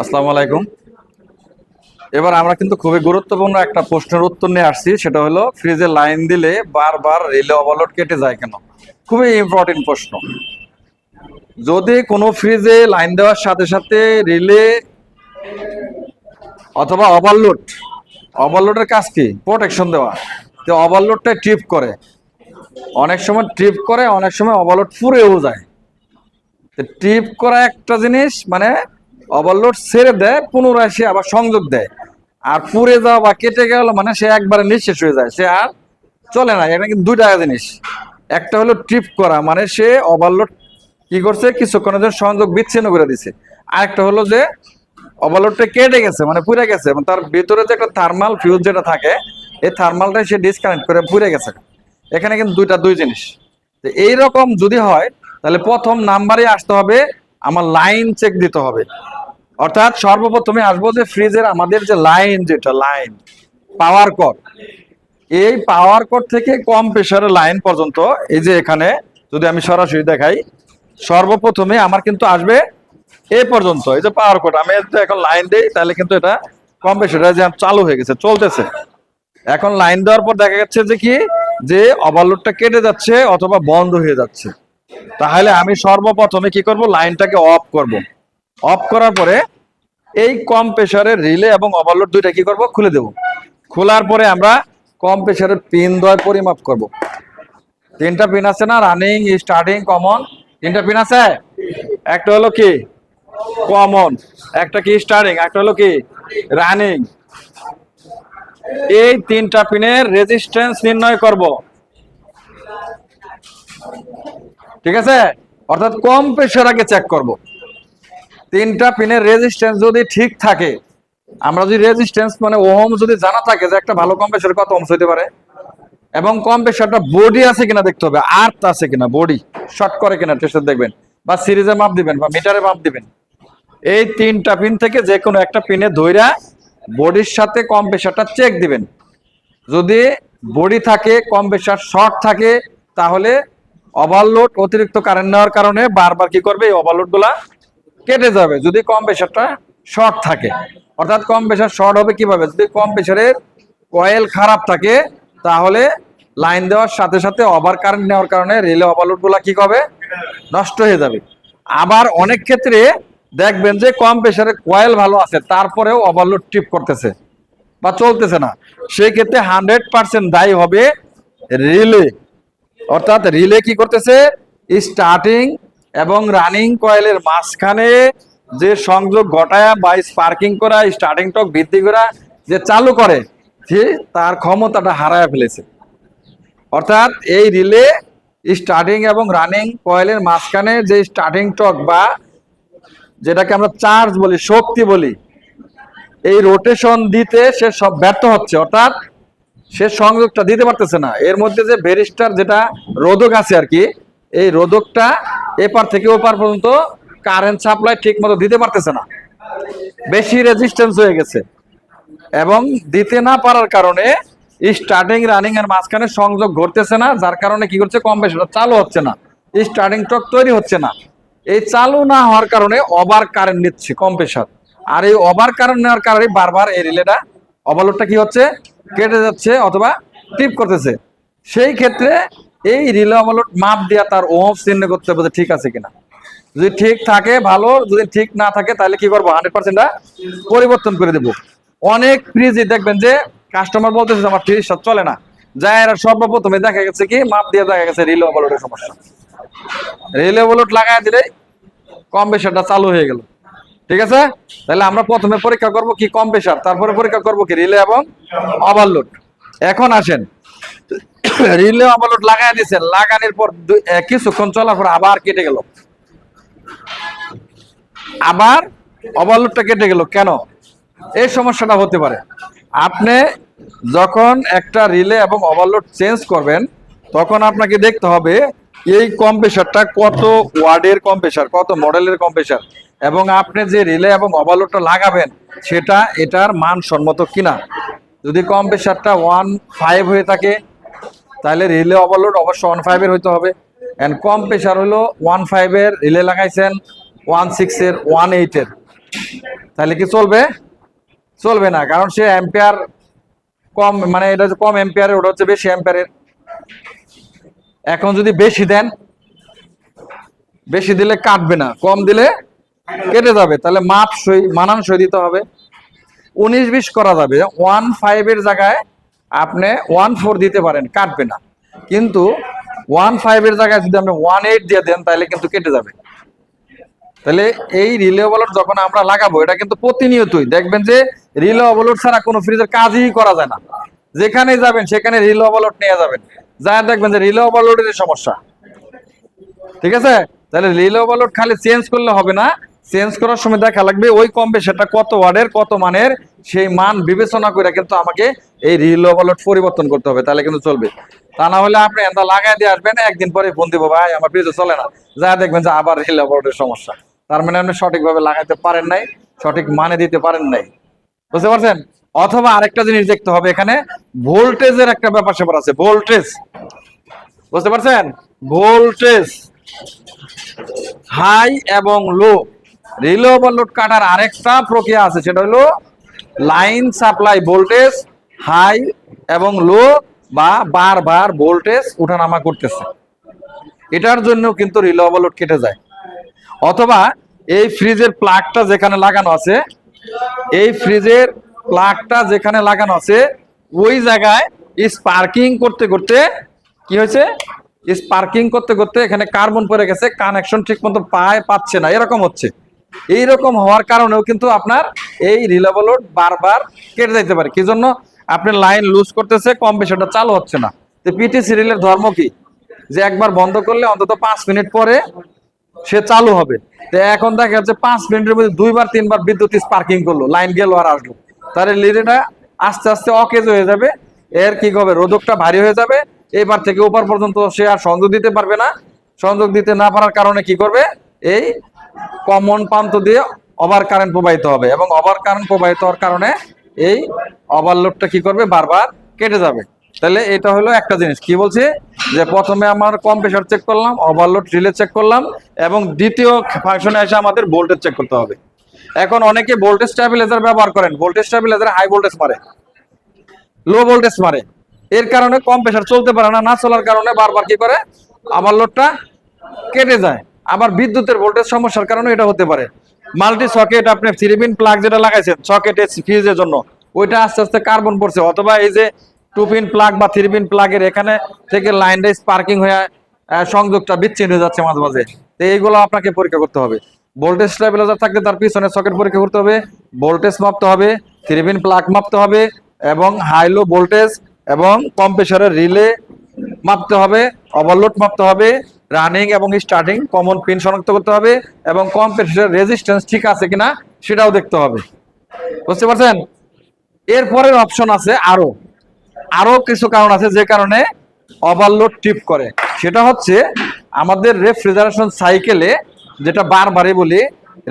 আসসালামু আলাইকুম। এবার আমরা কিন্তু খুবই গুরুত্বপূর্ণ একটা প্রশ্নের উত্তর নিয়ে আসছি, সেটা হলো, ফ্রিজে লাইন দিলে বারবার রিলে ওভারলোড কেটে যায় কেন? খুবই ইম্পর্টেন্ট প্রশ্ন। যদি কোনো ফ্রিজে লাইন দেওয়ার সাথে সাথে রিলে অথবা ওভারলোড, ওভারলোডের কাজ কি? প্রোটেকশন দেওয়া। তো ওভারলোডটা ট্রিপ করে। অনেক সময় ট্রিপ করে, অনেক সময় ওভারলোড পুরেও যায়। ট্রিপ করা একটা জিনিস মানে ওভারলোড ছেড়ে দেয়, পুনরায় সে আবার সংযোগ দেয়। আর পুড়ে যাওয়া বা কেটে গেল মানে সে একবারে নিঃশেষ হয়ে যায়। সে আর চলে না, এটা কিন্তু দুইটা জিনিস। একটা হলো ট্রিপ করা মানে সে ওভারলোড কি করছে, কিছুক্ষণের জন্য সংযোগ বিচ্ছিন্ন করে দিছে। আরেকটা হলো যে ওভারলোডটা কেটে গেছে মানে পুড়ে গেছে। তার ভিতরে যে একটা থার্মাল ফিউজ যেটা থাকে, এই থার্মালটা সে ডিসকানেক্ট করে পুড়ে গেছে। এখানে কিন্তু দুইটা, দুই জিনিস। তো এইরকম যদি হয়, তাহলে প্রথম নাম্বারে আসতে হবে, আমার লাইন চেক দিতে হবে। অর্থাৎ সর্বপ্রথমে আসব যে ফ্রিজের আমাদের যে লাইন যেটা লাইন পাওয়ার কট এই পাওয়ার কট থেকে কম প্রেশারের লাইন পর্যন্ত, এই যে এখানে, যদি আমি সরাসরি দেখাই, সর্বপ্রথমে আমার কিন্তু আসবে এই পর্যন্ত, এই যে পাওয়ার কট আমি এখন লাইন দিই, তাহলে কিন্তু এটা কম প্রেশারে যে চালু হয়ে গেছে, চলতেছে। এখন লাইন দেওয়ার পর দেখা যাচ্ছে যে কি, যে ওভারলোডটা কেটে যাচ্ছে অথবা বন্ধ হয়ে যাচ্ছে। তাহলে আমি সর্বপ্রথমে কি করব? লাইনটাকে অফ করব। অফ করার পরে এই কম প্রেশারের রিলে এবং ওভারলোড দুইটা কি করব? খুলে দেব। খোলার পরে আমরা কম প্রেশারের পিন দয় পরিমাপ করব। তিনটা পিন আছে না? রানিং স্টার্টিং কমন তিনটা পিন আছে? একটা হলো কি? কমন একটা কি? স্টার্টিং একটা হলো কি? রানিং এই তিনটা পিনের রেজিস্ট্যান্স নির্ণয় করব। ঠিক আছে? অর্থাৎ কম প্রেশার আগে চেক করব। তিনটা পিনের রেজিস্ট্যান্স যদি ঠিক থাকে, আমরা যদি রেজিস্ট্যান্স মানে ওহম যদি জানা থাকে যে একটা ভালো কম প্রেশার কত ওহমস হতে পারে, এবং কম প্রেশারটা বডি আছে কিনা দেখতে হবে আর্থ আছে কিনা বডি শর্ট করে কিনা টেস্টার দেখবেন, বা সিরিজে মাপ দিবেন, বা মিটারে মাপ দিবেন। এই তিনটা পিন থেকে যে কোনো একটা পিনে ধইরা বডির সাথে কম প্রেশারটা চেক দিবেন। যদি বডি থাকে কম প্রেশার শর্ট থাকে, তাহলে ওভারলোড অতিরিক্ত কারেন্ট নেওয়ার কারণে বারবার কি করবে এই ওভারলোডগুলা কেটে যাবে। যদি কম প্রেশারটা শর্ট থাকে। অর্থাৎ কম প্রেশার শর্ট হবে কীভাবে? যদি কম প্রেশারের কয়েল খারাপ থাকে, তাহলে লাইন দেওয়ার সাথে সাথে ওভার কারেন্ট নেওয়ার কারণে রেলে ওভারলোডগুলা কি হবে নষ্ট হয়ে যাবে। আবার অনেক ক্ষেত্রে দেখবেন যে কম প্রেশারে কয়েল ভালো আছে, তারপরেও ওভারলোড ট্রিপ করতেছে বা চলতেছে না। সেই ক্ষেত্রে হান্ড্রেড পার্সেন্ট দায়ী হবে রিলে অর্থাৎ রিলে কি করতেছে? স্টার্টিং এবং রানিং কয়েলের মাঝখানে যে সংযোগ ঘটায় বা স্পার্কিং করা স্টার্টিং টক বৃদ্ধি করা, যে চালু করে সে তার ক্ষমতাটা হারায় ফেলেছে। অর্থাৎ এই রিলে স্টার্টিং এবং রানিং কয়েলের মাঝখানে যে স্টার্টিং টক বা যেটাকে আমরা চার্জ বলি, শক্তি বলি, এই রোটেশন দিতে সে সব ব্যর্থ হচ্ছে। অর্থাৎ সে সংযোগটা দিতে পারতেছে না। এর মধ্যে যে ব্যারিস্টার যেটা, রোধক আছে আর কি, এই রোধকটা এপার থেকে ওপার পর্যন্ত কারেন্ট সাপ্লাই ঠিক মতো দিতে পারতেছে না। বেশি রেজিস্ট্যান্স হয়ে গেছে। এবং দিতে না পারার কারণে স্টার্টিং রানিং এর মাঝখানে সংযোগ ঘটতেছে না, যার কারণে কি করছে, কম বেশি চালু হচ্ছে না। স্টার্টিং টক তৈরি হচ্ছে না। এই চালু না হওয়ার কারণে ওভার কারেন্ট নিচ্ছে কম প্রেশার আর এই ওভার কারেন্ট নেওয়ার কারণে বারবার এই রিলেটা ওভারলোডটা কি হচ্ছে, কেটে যাচ্ছে অথবা টিপ করতেছে। সেই ক্ষেত্রে এই রিলে ওভারলোড মাপ দিয়া তার ওম চিহ্ন করতে হবে ঠিক আছে কিনা। যদি ঠিক থাকে, ভালো, যদি ঠিক না থাকে, তাহলে কি করব? হান্ড্রেড পার্সেন্ট পরিবর্তন করে দেবো। অনেক ফ্রিজে দেখবেন যে কাস্টমার বলতেছে আমার ফ্রিজ সব চলে না। যায় সর্বপ্রথমে দেখা গেছে কি, মাপ দিয়ে দেখা গেছে রিলে ওভারলোডের সমস্যা। রিলে ওভারলোড লাগাই দিলে কম প্রেশারটা চালু হয়ে গেল। ঠিক আছে? তাহলে আমরা প্রথমে পরীক্ষা করব কি কম প্রেশার তারপরে পরীক্ষা করব কি রিলে এবং ওভারলোড এখন আসেন। রিলে ওভারলোড লাগাই দিয়েছেন লাগানোর পর কিছুক্ষণ চলার পর আবার কেটে গেল। আবার ওভারলোডটা কেটে গেল। কেন? এই সমস্যাটা হতে পারে। আপনি যখন একটা রিলে এবং ওভারলোড চেঞ্জ করবেন, তখন আপনাকে দেখতে হবে এই কম্প্রেসারটা কত ওয়ার্ডের কম্প্রেসার কত মডেলের কম্প্রেসার এবং আপনি যে রিলে এবং ওভারলোডটা লাগাবেন, সেটা এটার মানসম্মত কিনা। যদি কম্প্রেসারটা ওয়ান ফাইভ হয়ে থাকে, তাহলে রিলে ওভারলোড অবশ্য ওয়ান ফাইভের হইতে হবে। অ্যান্ড কম প্রেশার হলো ওয়ান ফাইভের রিলে লাগাইছেন ওয়ান সিক্সের ওয়ান এইটের তাহলে কি চলবে? চলবে না, কারণ সে অ্যাম্পিয়ার কম মানে এটা হচ্ছে কম অ্যাম্পিয়ারের ওটা হচ্ছে বেশি অ্যাম্পিয়ারের এখন যদি বেশি দেন, বেশি দিলে কাটবে না, কম দিলে কেটে যাবে। তাহলে মাপ সই মানান সই দিতে হবে। উনিশ বিশ করা যাবে। ওয়ান ফাইভের জায়গায় আপনি ওয়ান ফোর দিতে পারেন, কাটবে না। কিন্তু ওয়ান ফাইভের জায়গায় যদি আপনি ওয়ান এইট দিয়ে দেন, তাহলে কিন্তু কেটে যাবে। তাহলে এই রিলে ওভারলোড যখন আমরা লাগাবো, এটা কিন্তু প্রতিনিয়তই। দেখবেন যে রিলে ওভারলোড ছাড়া কোনো ফ্রিজের কাজই করা যায় না। যেখানে যাবেন, সেখানে রিলে ওভারলোড নিয়ে যাবেন। যা দেখবেন যে রিলে ওভারলোডের সমস্যা। ঠিক আছে? তাহলে রিলে ওভারলোড খালি চেঞ্জ করলে হবে না। চেঞ্জ করার সময় দেখা লাগবে ওই কমবে সেটা কত ওয়ার্ডের, কত মানের, সেই মান বিবেচনা করে কিন্তু আমাকে এই রিল ওভারলোড পরিবর্তন করতে হবে, তাহলে কিন্তু চলবে। তা না হলে আপনি এটা লাগাই দিয়ে আসবেন, একদিন পরে ফোন দিব, ভাই, আমার ফ্রিজে চলে না। যা দেখবেন যে আবার রিল ওভারলোডের সমস্যা। তার মানে আপনি সঠিকভাবে লাগাইতে পারেন নাই, সঠিক মানে দিতে পারেন নাই। বুঝতে পারছেন? অথবা আরেকটা জিনিস দেখতে হবে এখানে ভোল্টেজের একটা ব্যাপার স্যাপার আছে ভোল্টেজ বুঝতে পারছেন? ভোল্টেজ হাই এবং লো রিলে ওভারলোড কাটার আরেকটা প্রক্রিয়া আছে, সেটা হলো লাইন সাপ্লাই ভোল্টেজ হাই এবং লো বা বারবার ভোল্টেজ উঠানামা করতেছে। এটার জন্য কিন্তু রিলে ওভারলোড কেটে যায়। অথবা এই ফ্রিজের প্লাগটা যেখানে লাগানো আছে, এই ফ্রিজের প্লাগটা যেখানে লাগানো আছে, ওই জায়গায় স্পার্কিং করতে করতে কি হয়েছে? স্পার্কিং করতে করতে এখানে কার্বন পড়ে গেছে, কানেকশন ঠিক মতো পায়, পাচ্ছে না, এরকম হচ্ছে। এইরকম হওয়ার কারণেও কিন্তু আপনার এই রিলেবলোড বারবার কেটে যাইতে পারে। কি জন্য? আপনি লাইন লুজ করতেছে, কম বেশি ওটা চালু হচ্ছে না। তো পিটি সিরিয়ালের ধর্ম কি? যে একবার বন্ধ করলে অন্তত পাঁচ মিনিট পরে সে চালু হবে। তো এখন দেখা যাচ্ছে পাঁচ মিনিটের মধ্যে দুইবার, তিনবার বিদ্যুৎ স্পার্কিং করল লাইন গেল আর আসলো। তাহলে লিডেটা আস্তে আস্তে অকেজ হয়ে যাবে। এর কি হবে? রোধকটা ভারী হয়ে যাবে। এবার থেকে উপর পর্যন্ত সে আর সংযোগ দিতে পারবে না। সংযোগ দিতে না পারার কারণে কি করবে? এই কমন প্রান্ত দিয়ে ওভার কারেন্ট প্রবাহিত হবে এবং ওভার কারেন্ট প্রবাহিত হওয়ার কারণে এই ওভারলোডটা কি করবে? বারবার কেটে যাবে। তাহলে এটা হলো একটা জিনিস। কি বলছি? যে প্রথমে আমার কম প্রেশার চেক করলাম ওভারলোড রিলে চেক করলাম এবং দ্বিতীয় ফাংশনে এসে আমাদের ভোল্টেজ চেক করতে হবে। এখন অনেকে ভোল্টেজ স্ট্যাবিলাইজার ব্যবহার করেন। ভোল্টেজ স্ট্যাবিলাইজার হাই ভোল্টেজ মারে লো ভোল্টেজ মারে। এর কারণে কম প্রেশার চলতে পারে না না চলার কারণে বারবার কি করে? আবার লোডটা কেটে যায়। আবার বিদ্যুতের ভোল্টেজ সমস্যার কারণে এটা হতে পারে। মাল্টি সকেট আপনি থ্রি পিন প্লাগ যেটা লাগাইছেন, সকেটে ফিউজের জন্য, ওইটা আস্তে আস্তে কার্বন পড়ছে। অথবা এই যে টু পিন প্লাগ বা থ্রি পিন প্লাগের এখানে থেকে লাইনটা স্পার্কিং হয়ে সংযোগটা বিচ্ছিন্ন হয়ে যাচ্ছে মাঝে মাঝে। তো এইগুলো আপনাকে পরীক্ষা করতে হবে। ভোল্টেজ স্টেবিলাইজার থাকলে তার পিছনে সকেট পরীক্ষা করতে হবে, ভোল্টেজ মাপতে হবে থ্রি পিন প্লাগ মাপতে হবে, এবং হাই লো ভোল্টেজ এবং কমপ্রেশারের রিলে মাপতে হবে ওভারলোড মাপতে হবে রানিং এবং স্টার্টিং কমন পিন শনাক্ত করতে হবে এবং কম প্রেশারের রেজিস্ট্যান্স ঠিক আছে কিনা সেটাও দেখতে হবে। বুঝতে পারছেন? এরপরের অপশন আছে আরও। আরও কিছু কারণ আছে যে কারণে ওভারলোড টিপ করে। সেটা হচ্ছে আমাদের রেফ্রিজারেশন সাইকেলে যেটা বারবারই বলি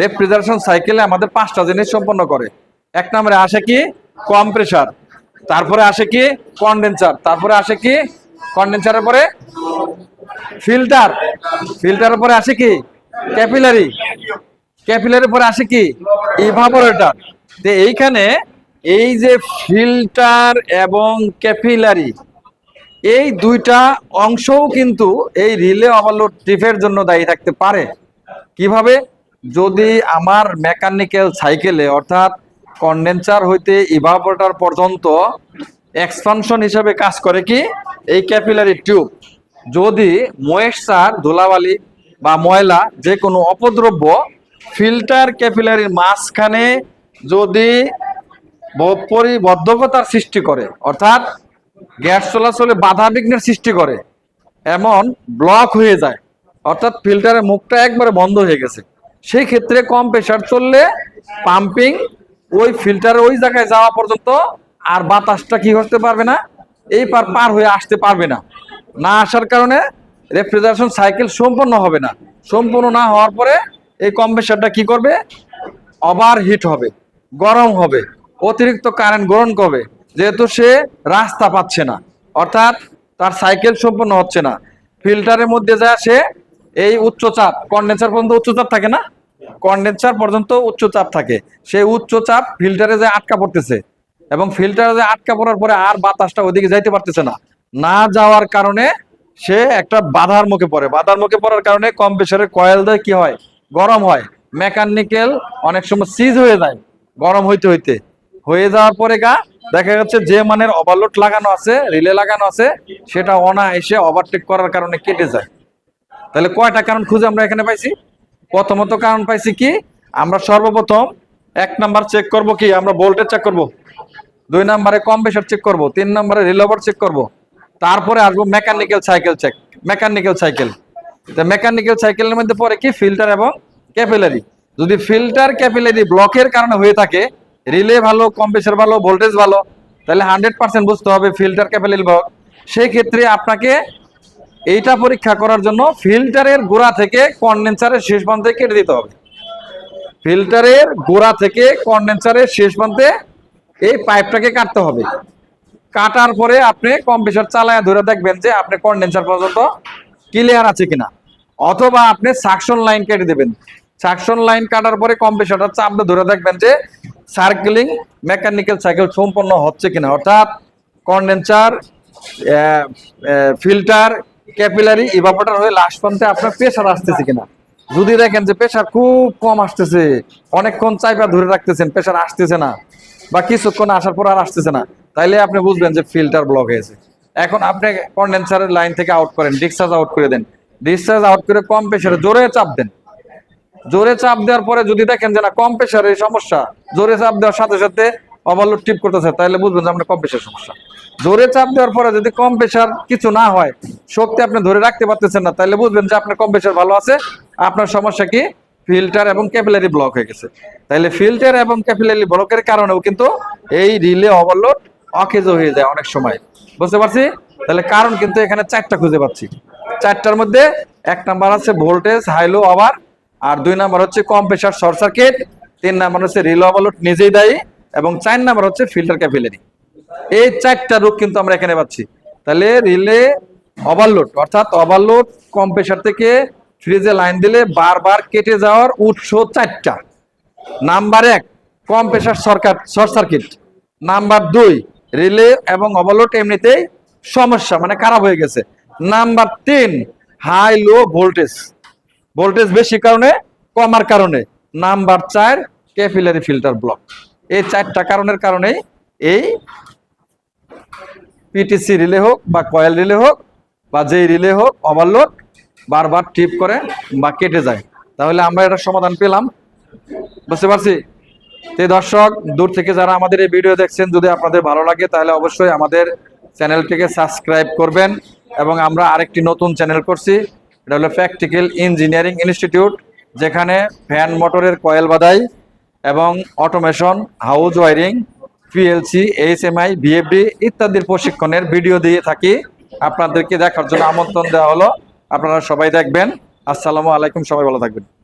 রেফ্রিজারেশন সাইকেলে আমাদের পাঁচটা জিনিস সম্পন্ন করে। এক নম্বরে আসে কি? কম প্রেশার তারপরে আসে কি? কন্ডেন্সার তারপরে আসে কি? কন্ডেন্সারের পরে ফিল্টার। ফিল্টারের পরে আসে কি? ক্যাপিলারি। ক্যাপিলারের পরে আসে কি? ইভাপোরেটর তো এইখানে এই যে ফিল্টার এবং ক্যাপিলারি, এই দুইটা অংশও কিন্তু এই রিলে ওভারলোড ট্রিপের জন্য দায়ী থাকতে পারে। কীভাবে? যদি আমার মেকানিক্যাল সাইকেলে অর্থাৎ কন্ডেন্সার হইতে ইভাপোরেটর পর্যন্ত এক্সপানশন হিসাবে কাজ করে কি? এই ক্যাপিলারি টিউব যদি ময়েশ্চার ধুলাবালি বা ময়লা যে কোনো অপদ্রব্য ফিল্টার ক্যাপিলারির মাঝখানে যদি পরিবদ্ধকতার সৃষ্টি করে, অর্থাৎ গ্যাস চলাচলে বাধা বিঘ্নের সৃষ্টি করে, এমন ব্লক হয়ে যায়, অর্থাৎ ফিল্টারের মুখটা একবারে বন্ধ হয়ে গেছে সেই ক্ষেত্রে কম প্রেশার চললে পাম্পিং ওই ফিল্টারে ওই জায়গায় যাওয়া পর্যন্ত আর বাতাসটা কি করতে পারবে না? এই পার পার হয়ে আসতে পারবে না। না আসার কারণে রেফ্রিজারেশন সাইকেল সম্পূর্ণ হবে না। সম্পূর্ণ না হওয়ার পরে এই কম প্রেশারটা কি করবে? ওভার হিট হবে, গরম হবে, অতিরিক্ত কারেন্ট গ্রহণ করবে। যেহেতু সে রাস্তা পাচ্ছে না, অর্থাৎ তার সাইকেল সম্পূর্ণ হচ্ছে না। ফিল্টারের মধ্যে যা সে এই উচ্চচাপ কন্ডেন্সার পর্যন্ত উচ্চচাপ থাকে না? কন্ডেন্সার পর্যন্ত উচ্চ চাপ থাকে। সেই উচ্চ চাপ ফিল্টারে যে আটকা পড়তেছে এবং ফিল্টারে যে আটকা পড়ার পরে আর বাতাসটা ওদিকে যাইতে পারতেছে না। না যাওয়ার কারণে সে একটা বাধার মুখে পড়ে। বাধার মুখে পড়ার কারণে কম প্রেশারের কয়েল দেয় কি হয়? গরম হয়। মেকানিক্যাল অনেক সময় সিজ হয়ে যায় গরম হইতে হইতে। হয়ে যাওয়ার পরে গা দেখা যাচ্ছে যে মানের ওভারলোড লাগানো আছে, রিলে লাগানো আছে, সেটা অনায়াসে ওভারটেক করার কারণে কেটে যায়। তাহলে কয়টা কারণ খুঁজে আমরা এখানে পাইছি? প্রথমত কারণ পাইছি কি, আমরা সর্বপ্রথম এক নাম্বার চেক করব কি, আমরা ভোল্টেজ চেক করব? দুই নাম্বারে কম প্রেশার চেক করব, তিন নাম্বারে রিলোভার চেক করব। তারপরে আসব mechanical cycle check mechanical cycle mechanical সাইকেলের মধ্যে পরে কি? ফিল্টার এবং ক্যাপিলারি যদি ফিল্টার ক্যাপিলারি ব্লকের কারণে হয়ে থাকে রিলে ভালো, কম প্রেশার ভালো ভোল্টেজ ভালো, তাহলে হান্ড্রেড পার্সেন্ট বুঝতে হবে ফিল্টার ক্যাপিলারি ব্লক সেই ক্ষেত্রে আপনাকে এইটা পরীক্ষা করার জন্য ফিল্টারের গোড়া থেকে কন্ডেন্সারের শেষ প্রান্তে কেটে দিতে হবে। ফিল্টারের গোড়া থেকে কন্ডেন্সারের শেষ প্রান্তে এই পাইপটাকে কাটতে হবে। কাটার পরে আপনি কম প্রেশার চালায় ধরে দেখবেন যে আপনি কন্ডেন্সার পর্যন্ত ক্লিয়ার আছে কিনা। অথবা আপনি সাকশন লাইন কেটে দেবেন। সাকশন লাইন কাটার পরে কম প্রেশারটা চাপ ধরে দেখবেন যে সার্কেলিং মেকানিক্যাল সাইকেল সম্পন্ন হচ্ছে কিনা। অর্থাৎ কন্ডেন্সার ফিল্টার ক্যাপিলারি ইভাপোটার হয়ে লাস্ট পর্যন্ত আপনার প্রেশার আসতেছে কিনা। যদি দেখেন যে প্রেশার খুব কম আসতেছে, অনেকক্ষণ চাইপা ধরে রাখতেছেন প্রেশার আসতেছে না, বা কিছুক্ষণ আসার পর আর আসতেছে না তাইলে আপনি বুঝবেন যে ফিল্টার ব্লক হয়েছে। এখন আপনি কন্ডেন্সারের লাইন থেকে আউট করেন ডিসচার্জ আউট করে দেন। ডিসচার্জ আউট করে কম প্রেশারে জোরে চাপ দেন। জোরে চাপ দেওয়ার পরে যদি দেখেন যে না কম প্রেশারের সমস্যা, জোরে চাপ দেওয়ার সাথে সাথে ওভারলোড টিপ করতেছে তাহলে বুঝবেন যে আপনার কম প্রেশার সমস্যা। জোরে চাপ দেওয়ার পরে যদি কম প্রেশার কিছু না হয়, শক্তি আপনি ধরে রাখতে পারতেছেন না তাহলে বুঝবেন যে আপনার কম প্রেশার ভালো আছে, আপনার সমস্যা কি? ফিল্টার এবং ক্যাপিলারি ব্লক হয়ে গেছে। তাহলে ফিল্টার এবং ক্যাপিলারি ব্লকের কারণেও কিন্তু এই রিলে ওভারলোড অকেজ হয়ে যায় অনেক সময়। বুঝতে পারছি? তাহলে কারণ কিন্তু এখানে চারটা খুঁজে পাচ্ছি। চারটার মধ্যে এক নাম্বার আছে ভোল্টেজ হাইলো ওভার আর দুই নাম্বার হচ্ছে কম প্রেশার শর্ট সার্কিট তিন নাম্বার হচ্ছে রিল ওভারলোড নিজেই দায়ী, এবং চার নাম্বার হচ্ছে ফিল্টার ক্যাপিলারি এই চারটা রোগ কিন্তু আমরা এখানে পাচ্ছি। তাহলে রিলে ওভারলোড অর্থাৎ ওভারলোড কম প্রেশার থেকে ফ্রিজে লাইন দিলে বারবার কেটে যাওয়ার উৎস চারটা। নাম্বার এক কম প্রেশার সরকার শর্ট সার্কিট নাম্বার দুই রিলে এবং ওভারলোড এমনিতেই সমস্যা মানে খারাপ হয়ে গেছে। নাম্বার তিন, হাই, লো ভোল্টেজ। ভোল্টেজ বেশি কারণে, কমার কারণে। নাম্বার চার, ক্যাপিলারি ফিল্টার ব্লক। এই চারটা কারণের কারণেই এই পিটিসি রিলে হোক বা কয়েল রিলে হোক বা যেই রিলে হোক ওভারলোড বারবার টিপ করে বা কেটে যায়। তাহলে আমরা এটা সমাধান পেলাম। বুঝতে পারছি? তো দর্শক, দূর থেকে যারা আমাদের এই ভিডিও দেখছেন, যদি আপনাদের ভালো লাগে, তাহলে অবশ্যই আমাদের চ্যানেলটিকে সাবস্ক্রাইব করবেন এবং আমরা আরেকটি নতুন চ্যানেল করছি। এটা হলো প্র্যাকটিক্যাল ইঞ্জিনিয়ারিং ইনস্টিটিউট যেখানে ফ্যান মোটরের কয়েল বাদাই এবং automation, house wiring PLC HMI VFD ইত্যাদির প্রশিক্ষণের ভিডিও দিয়ে থাকি। আপনাদেরকে দেখার জন্য আমন্ত্রণ দেওয়া হলো। আপনারা সবাই দেখবেন। আসসালামু আলাইকুম। সবাই ভালো থাকবেন।